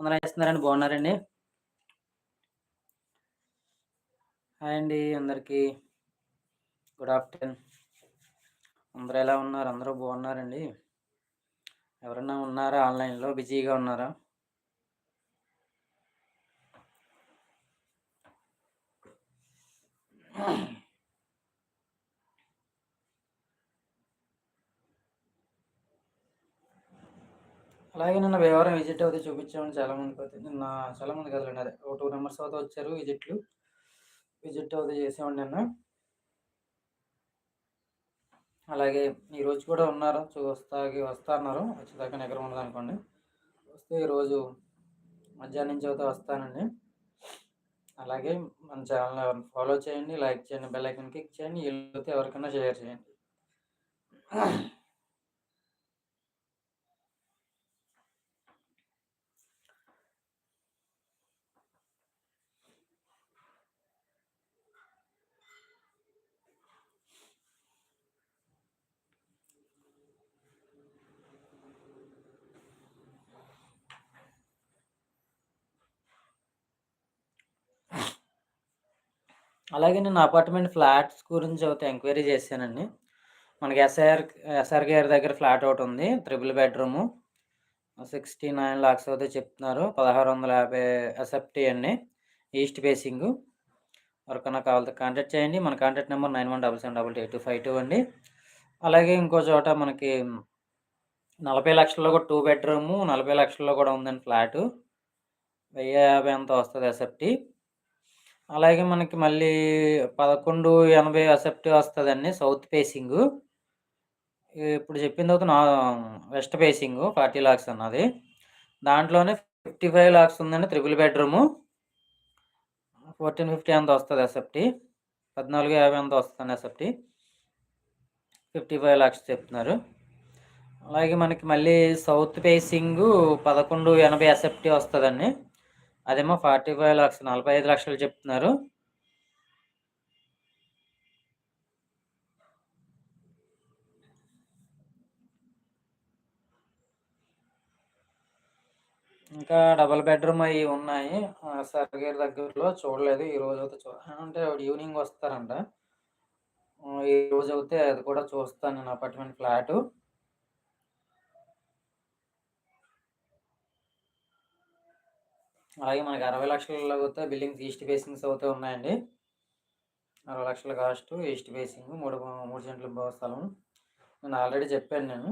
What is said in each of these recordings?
అందరూ వేస్తున్నారండి బాగున్నారండి? హాయ్ అండి అందరికీ. Good afternoon. అందరూ ఎలా ఉన్నారు? అందరూ బాగున్నారండి? ఎవరన్నా ఉన్నారా? ఆన్లైన్లో బిజీగా ఉన్నారా? అలాగే నిన్న వ్యవహారం విజిట్ అయితే చూపించామని చాలా మందికి అయితే నిన్న చాలామంది కదండి అదే ఒక టూ మెంబర్స్ అయితే వచ్చారు విజిట్లు. విజిట్ అయితే చేసామండి నిన్న. అలాగే ఈరోజు కూడా ఉన్నారు. చూస్తాకి వస్తా అన్నారు. వచ్చేదాకా ఎక్కడ ఉండదు అనుకోండి. వస్తే ఈరోజు మధ్యాహ్నం నుంచి అయితే వస్తానండి. అలాగే మన ఛానల్ ఫాలో చేయండి లైక్ చేయండి బెల్ ఐకన్ క్లిక్ చేయండి. వీళ్ళతో ఎవరికైనా షేర్ చేయండి. అలాగే నేను అపార్ట్మెంట్ ఫ్లాట్స్ గురించి అయితే ఎంక్వైరీ చేశానండి. మనకి ఎస్ఆర్ ఎస్ఆర్ గారి దగ్గర ఫ్లాట్ ఒకటి ఉంది triple bedroom. Sixty nine lakhs అయితే చెప్తున్నారు పదహారు వందల యాభై ఎస్ఎఫ్టీ అండి ఈస్ట్ ఫేసింగ్ ఎవరికైనా కావాలి కాంటాక్ట్ చేయండి మన contact number nine one double seven double eight two five two అండి. అలాగే ఇంకో చోట మనకి నలభై లక్షల్లో కూడా టూ బెడ్రూము నలభై లక్షల్లో కూడా ఉందండి ఫ్లాటు. వెయ్యి యాభై ఎంత వస్తుంది ఎస్ఎఫ్టీ. అలాగే మనకి మళ్ళీ పదకొండు ఎనభై అసెప్ట్ వస్తుందండి సౌత్ ఫేసింగ్. ఇప్పుడు చెప్పిన తర్వాత నా వెస్ట్ ఫేసింగ్ ఫార్టీ లాక్స్ అన్నది. దాంట్లోనే ఫిఫ్టీ ఫైవ్ లాక్స్ ఉందండి త్రిపుల్ బెడ్రూము. ఫోర్టీన్ ఫిఫ్టీ ఎంత వస్తుంది ఎస్ఎఫ్టీ పద్నాలుగు యాభై ఎంత వస్తుంది ఎస్ఎఫ్టీ ఫిఫ్టీ ఫైవ్ లాక్స్ చెప్తున్నారు. అలాగే మనకి మళ్ళీ సౌత్ ఫేసింగ్ పదకొండు ఎనభై ఎసెప్టీ వస్తుందండి. అదేమో ఫార్టీ ఫైవ్ లాక్స్ నలభై ఐదు లక్షలు చెప్తున్నారు. ఇంకా డబల్ బెడ్రూమ్ అవి ఉన్నాయి. సార్ గారి దగ్గరలో చూడలేదు. ఈ రోజు అయితే చూ అంటే ఈవినింగ్ వస్తారంట. ఈ రోజు అయితే అది కూడా చూస్తాను నేను అపార్ట్మెంట్ ఫ్లాటు. అలాగే మనకి అరవై లక్షలలో అయితే బిల్డింగ్స్ ఈస్ట్ ఫేసింగ్స్ అయితే ఉన్నాయండి. అరవై లక్షల కాస్ట్ ఈస్ట్ ఫేసింగ్ మూడు మూడు సెంట్ల స్థలం. నేను ఆల్రెడీ చెప్పాను నేను.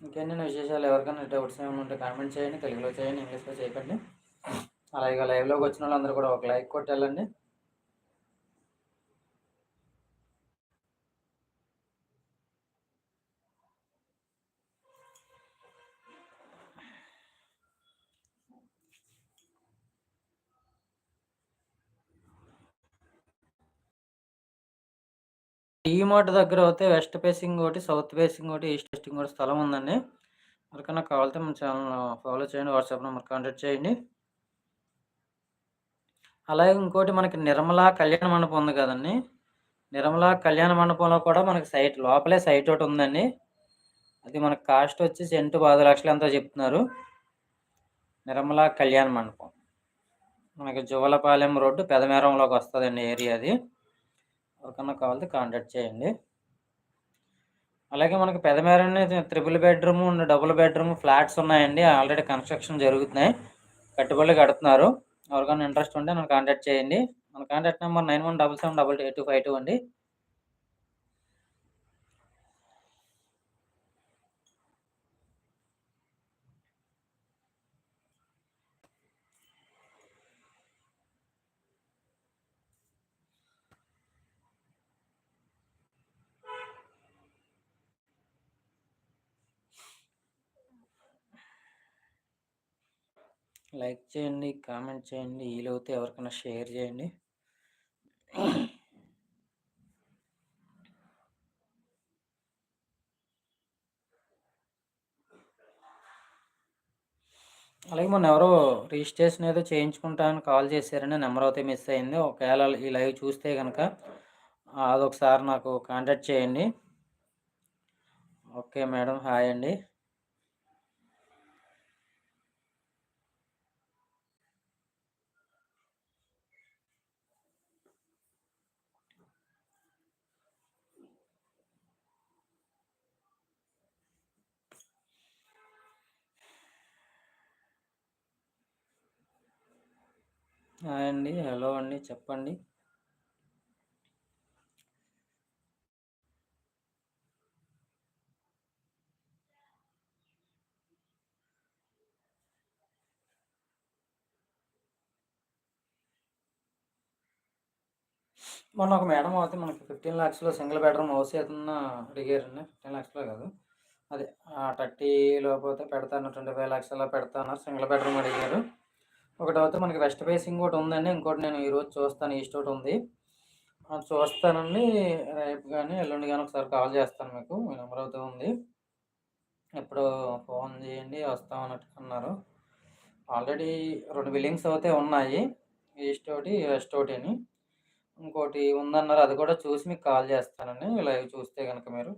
ఇంకేంటి విశేషాలు? ఎవరికైనా డౌట్స్ ఏమైనా ఉంటే కామెంట్ చేయండి. తెలుగులో చేయండి ఇంగ్లీష్లో చేయకండి అలాగే లైవ్లోకి వచ్చిన వాళ్ళందరూ కూడా ఒక లైక్ కొట్టి వెళ్ళండి మార్ట్ దగ్గర అయితే వెస్ట్ ఫేసింగ్ ఒకటి సౌత్ ఫేసింగ్ ఒకటి ఈస్ట్ ఫేసింగ్ ఒకటి స్థలం ఉందండి. ఎవరికైనా కావాలితే మన ఛానల్ ఫాలో చేయండి వాట్సాప్ నెంబర్ కాంటాక్ట్ చేయండి. అలాగే ఇంకోటి మనకి నిర్మలా కళ్యాణ మండపం ఉంది కదండి. నిర్మలా కళ్యాణ మండపంలో కూడా మనకి సైట్ లోపలే సైట్ ఒకటి ఉందండి. అది మనకు కాస్ట్ వచ్చి సెంటు పది లక్షలు ఎంతో చెప్తున్నారు. నిర్మలా కళ్యాణ మండపం. మనకి జువలపాలెం రోడ్డు పెదమేరంలోకి వస్తుందండి ఏరియా అది. ఎవరికన్నా కావాలంటే కాంటాక్ట్ చేయండి. అలాగే మనకి పెదమేరని triple bedroom double bedroom flats ఉన్నాయండి. ఆల్రెడీ కన్స్ట్రక్షన్ జరుగుతున్నాయి. కట్టుబడి కడుతున్నారు. ఎవరికైనా ఇంట్రెస్ట్ ఉంటే నన్ను కాంటాక్ట్ చేయండి. మన contact number nine one double seven double eight two five two అండి. లైక్ చేయండి కామెంట్ చేయండి వీలైతే ఎవరికైనా షేర్ చేయండి. అలాగే మొన్న ఎవరో రిజిస్ట్రేషన్ ఏదో చేయించుకుంటానని కాల్ చేశారని నెంబర్ అయితే మిస్ అయింది. ఒకవేళ ఈ లైవ్ చూస్తే కనుక అదొకసారి నాకు కాంటాక్ట్ చేయండి. ఓకే మేడం హాయ్ అండి. హాయ్ అండి. హలో అండి. చెప్పండి. మొన్న ఒక మేడం అయితే మనకి ఫిఫ్టీన్ ల్యాక్స్లో సింగిల్ బెడ్రూమ్ హౌస్ ఏదన్నా అడిగారండి. ఫిఫ్టీన్ ల్యాక్స్లో కాదు. అదే థర్టీ లోపోతే పెడతాను. ట్వంటీ ఫైవ్ ల్యాక్స్ అలా పెడతాను. సింగిల్ బెడ్రూమ్ అడిగారు. ఒకటి అయితే మనకి వెస్ట్ ఫేసింగ్ ఒకటి ఉందండి. ఇంకోటి నేను ఈరోజు చూస్తాను ఈస్ట్ ఒకటి ఉంది. చూస్తానండి. రేపు కానీ ఎల్లుండి కానీ ఒకసారి కాల్ చేస్తాను మీకు. మీ నెంబర్ అయితే ఉంది. ఎప్పుడు ఫోన్ చేయండి వస్తామన్నట్టు అన్నారు ఆల్రెడీ రెండు బిల్డింగ్స్ అయితే ఉన్నాయి. ఈస్ట్ ఒకటి వెస్ట్ ఒకటి అని. ఇంకోటి ఉందన్నారు అది కూడా చూసి మీకు కాల్ చేస్తానండి. లైవ్ చూస్తే కనుక మీరు.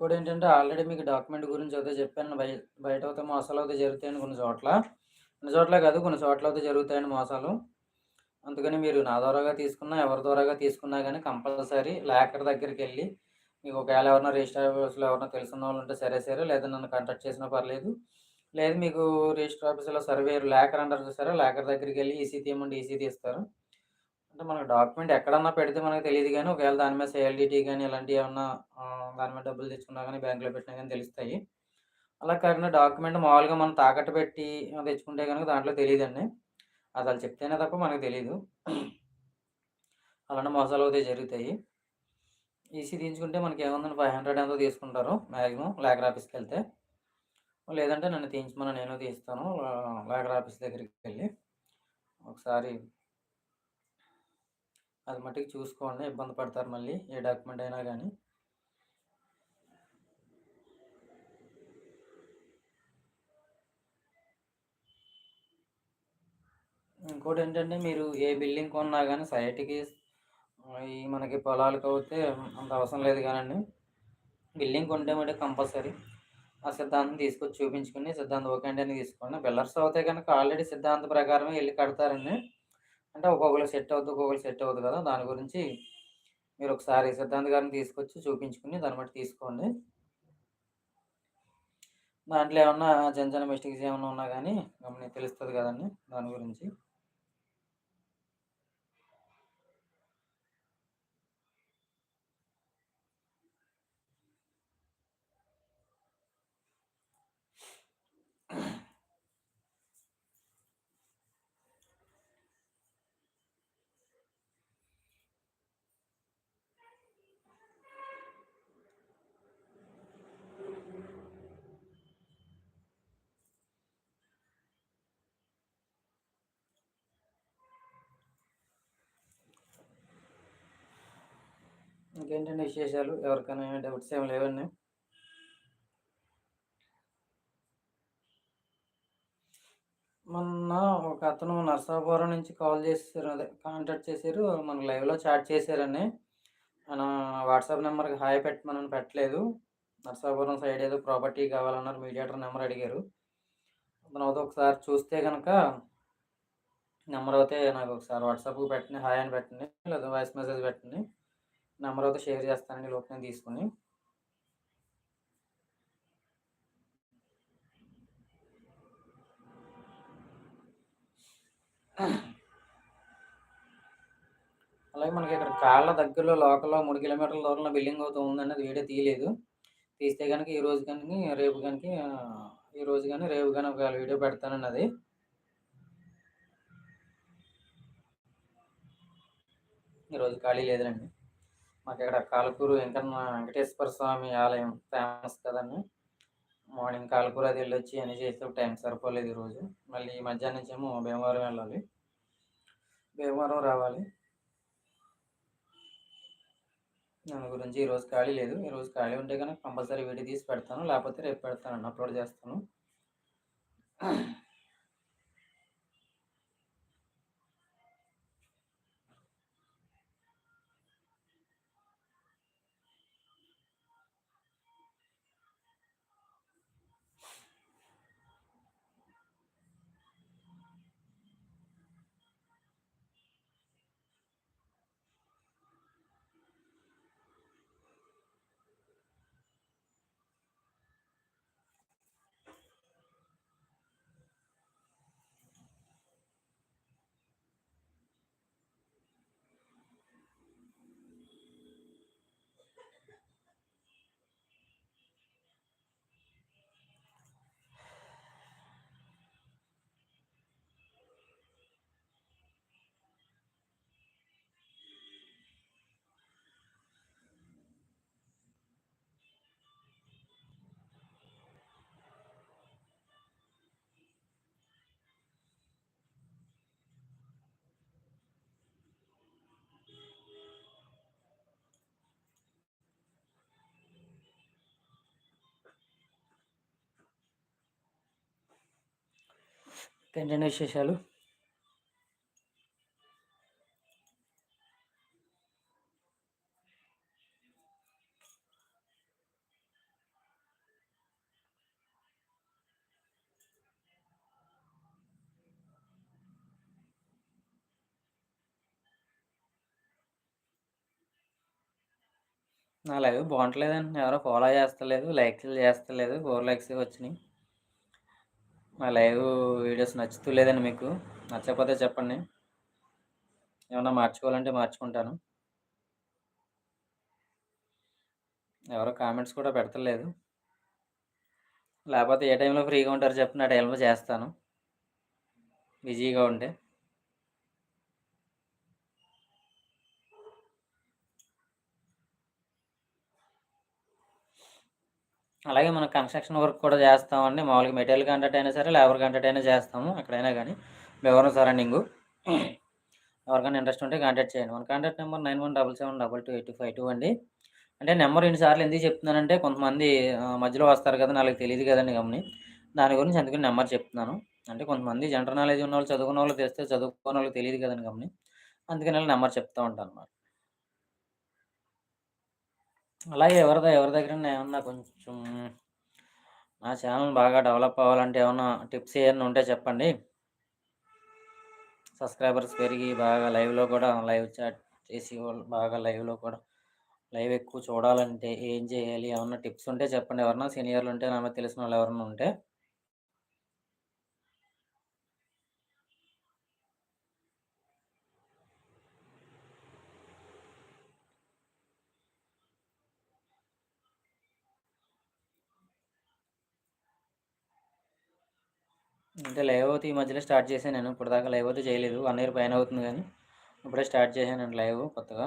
ఇంకోటి ఏంటంటే ఆల్రెడీ మీకు డాక్యుమెంట్ గురించి అయితే చెప్పాను. బయ బయట అయితే మోసాలు అయితే జరుగుతాయని కొన్ని చోట్ల. కొన్ని చోట్ల కాదు కొన్ని చోట్ల అయితే జరుగుతాయని మోసాలు. అందుకని మీరు నా ద్వారాగా తీసుకున్నా ఎవరి ద్వారాగా తీసుకున్నా కానీ కంపల్సరీ ల్యాకర్ దగ్గరికి వెళ్ళి మీకు ఒకవేళ ఎవరైనా రిజిస్టర్ ఆఫీస్లో ఎవరైనా తెలిసిన వాళ్ళు ఉంటే సరే సరే లేదా నన్ను కాంటాక్ట్ చేసినా పర్లేదు. లేదు మీకు రిజిస్టర్ ఆఫీస్లో సర్వేరు లేకర్ అంటారు చూసారా? లేకర్ దగ్గరికి వెళ్ళి ఈసీ తీయమంటే ఈసీ తీస్తారు. అంటే మనకు డాక్యుమెంట్ ఎక్కడన్నా పెడితే మనకు తెలియదు కానీ ఒకవేళ దాని మీద సేఎల్డిటీ కానీ ఇలాంటివి ఏమన్నా దాని మీద డబ్బులు తెచ్చుకున్నా కానీ బ్యాంకులో పెట్టినా కానీ తెలుస్తాయి. అలా కాకుండా డాక్యుమెంట్ మామూలుగా మనం తాకట్టు పెట్టి తెచ్చుకుంటే కనుక దాంట్లో తెలియదండి అది వాళ్ళు చెప్తేనే తప్ప మనకు తెలియదు అలాంటి మోసాలు అయితే జరుగుతాయి. ఈసీ తీయించుకుంటే మనకి ఏముందని ఫైవ్ హండ్రెడ్ ఎంతో తీసుకుంటారు మ్యాక్సిమం లేకర్ ఆఫీస్కి వెళ్తే. లేదంటే నన్ను తీయించమని నేను తీస్తాను లేకర్ ఆఫీస్ దగ్గరికి వెళ్ళి. ఒకసారి అది మట్టుకు చూసుకోండి ఇబ్బంది పడతారు మళ్ళీ ఏ డాక్యుమెంట్ అయినా కానీ ఇంకోటి ఏంటంటే మీరు ఏ బిల్డింగ్ కొన్నా కానీ సైట్కి ఈ మనకి పొలాలకు అయితే అంత అవసరం లేదు కానండి. బిల్డింగ్ కొంటే మటు కంపల్సరీ. ఆ సిద్ధాంతం తీసుకొచ్చి చూపించుకుని సిద్ధాంతం ఓకే అంటే తీసుకోండి బిల్లర్స్ అవుతాయి కనుక ఆల్రెడీ సిద్ధాంత ప్రకారమే వెళ్ళి కడతారండి. అంటే ఒక్కొక్కరు సెట్ అవుతుంది ఒక్కొక్కరు సెట్ అవుతుంది కదా దాని గురించి మీరు ఒకసారి సిద్ధాంత్ గారిని తీసుకొచ్చి చూపించుకుని దాన్ని బట్టి తీసుకోండి. దాంట్లో ఏమన్నా చిన్న చిన్న మిస్టేక్స్ ఏమైనా ఉన్నా కానీ గమని తెలుస్తుంది కదండి దాని గురించి. ఇంకేంటండి విశేషాలు? ఎవరికైనా డౌట్స్ ఏమి లేవండి మొన్న ఒక అతను నర్సాపురం నుంచి కాల్ చేశారు. అదే కాంటాక్ట్ చేశారు. మన లైవ్లో చాట్ చేశారని మన వాట్సాప్ నెంబర్కి హాయ్ పెట్టమని పెట్టలేదు. నర్సాపురం సైడ్ ఏదో ప్రాపర్టీ కావాలన్నారు. మీడియేటర్ నెంబర్ అడిగారు. అతను అయితే ఒకసారి చూస్తే కనుక నెంబర్ అయితే నాకు ఒకసారి వాట్సాప్కి పెట్టండి. హాయ్ అని పెట్టండి. లేదా వాయిస్ మెసేజ్ పెట్టండి. నెంబర్ అయితే షేర్ చేస్తానండి లోపు నేను తీసుకుని. అలాగే మనకి ఇక్కడ కాళ్ళ దగ్గరలో లోకల్లో మూడు కిలోమీటర్ల దూరంలో బిల్డింగ్ అవుతూ ఉందండి. అది వీడియో తీయలేదు. తీస్తే కనుక ఈ రోజు కానీ రేపు కనుక ఈ రోజు కానీ రేపు కానీ ఒకవేళ వీడియో పెడతానండి అది. ఈరోజు ఖాళీ లేదండి మాకు ఇక్కడ కాలకూరు వెంకన్న వెంకటేశ్వర స్వామి ఆలయం ఫేమస్ కదండి. మార్నింగ్ కాలకూరు అది వెళ్ళొచ్చి అన్ని చేస్తే టైం సరిపోలేదు ఈరోజు మళ్ళీ ఈ మధ్యాహ్నం నుంచి ఏమో భీమవరం వెళ్ళాలి. భీమవరం రావాలి. దాని గురించి ఈరోజు ఖాళీ లేదు. ఈరోజు ఖాళీ ఉంటే కనుక కంపల్సరీ వీడియో తీసి పెడతాను. లేకపోతే రేపు పెడతాను. అప్లోడ్ చేస్తాను. ఏంటంటే విశేషాలు? నా లైవ్ బాగుంటలేదండి. ఎవరో ఫాలో చేస్తలేదు లైక్లు చేస్తలేదు ఫోర్ లైక్స్ వచ్చినాయి. మా లైవ్ వీడియోస్ నచ్చుతూ లేదండి మీకు నచ్చకపోతే చెప్పండి. ఏమన్నా మార్చుకోవాలంటే మార్చుకుంటాను. ఎవరో కామెంట్స్ కూడా పెడతలేదు. లేకపోతే ఏ టైంలో ఫ్రీగా ఉంటారో చెప్పిన ఆ టైంలో చేస్తాను. బిజీగా ఉంటే. అలాగే మనం కన్స్ట్రక్షన్ వర్క్ కూడా చేస్తామండి. మామూలుగా మెటీరియల్ కాంటాక్ట్ అయినా సరే లేబర్ కాంటాక్ట్ అయినా చేస్తాము ఎక్కడైనా కానీ. బెవరం సరౌండింగ్. ఎవరికైనా ఇంట్రెస్ట్ ఉంటే కాంటాక్ట్ చేయండి. మన contact number nine one double seven double two eight five two అండి. అంటే నెంబర్ ఎన్నిసార్లు ఎందుకు చెప్తున్నానంటే కొంతమంది మధ్యలో వస్తారు కదా నాకు తెలియదు కదండి గమని దాని గురించి అందుకని నెంబర్ చెప్తున్నాను. అంటే కొంతమంది జనరల్ నాలెడ్జ్ ఉన్న వాళ్ళు చదువుకున్న వాళ్ళు తెస్తే చదువుకున్న వాళ్ళకి తెలియదు కదండి గమని అందుకని నెంబర్ చెప్తూ ఉంటాను అన్నమాట. అలాగే ఎవరిదో ఎవరి దగ్గర ఏమన్నా కొంచెం నా ఛానల్ బాగా డెవలప్ అవ్వాలంటే ఏమన్నా టిప్స్ ఏమన్నా ఉంటే చెప్పండి. సబ్స్క్రైబర్స్ పెరిగి బాగా లైవ్లో కూడా లైవ్ చాట్ చేసి బాగా లైవ్లో కూడా లైవ్ ఎక్కువ చూడాలంటే ఏం చేయాలి? ఏమన్నా టిప్స్ ఉంటే చెప్పండి. ఎవరన్నా సీనియర్లు ఉంటే నాకు తెలిసిన వాళ్ళు ఎవరన్నా ఉంటే. అంటే లైవ్ అవుతే ఈ మధ్యలో స్టార్ట్ చేశాను నేను. ఇప్పుడు దాకా లైవ్ అయితే చేయలేదు. వన్ ఇయర్ పైన అవుతుంది కానీ ఇప్పుడే స్టార్ట్ చేశాను లైవ్ కొత్తగా.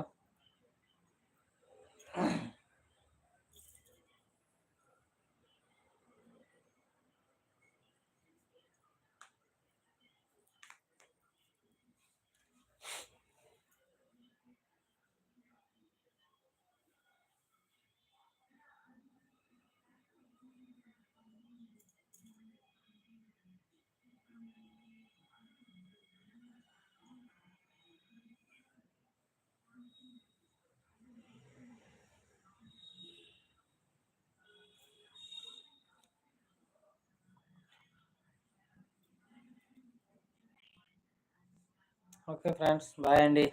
ఓకే ఫ్రెండ్స్ బాయ్ అండి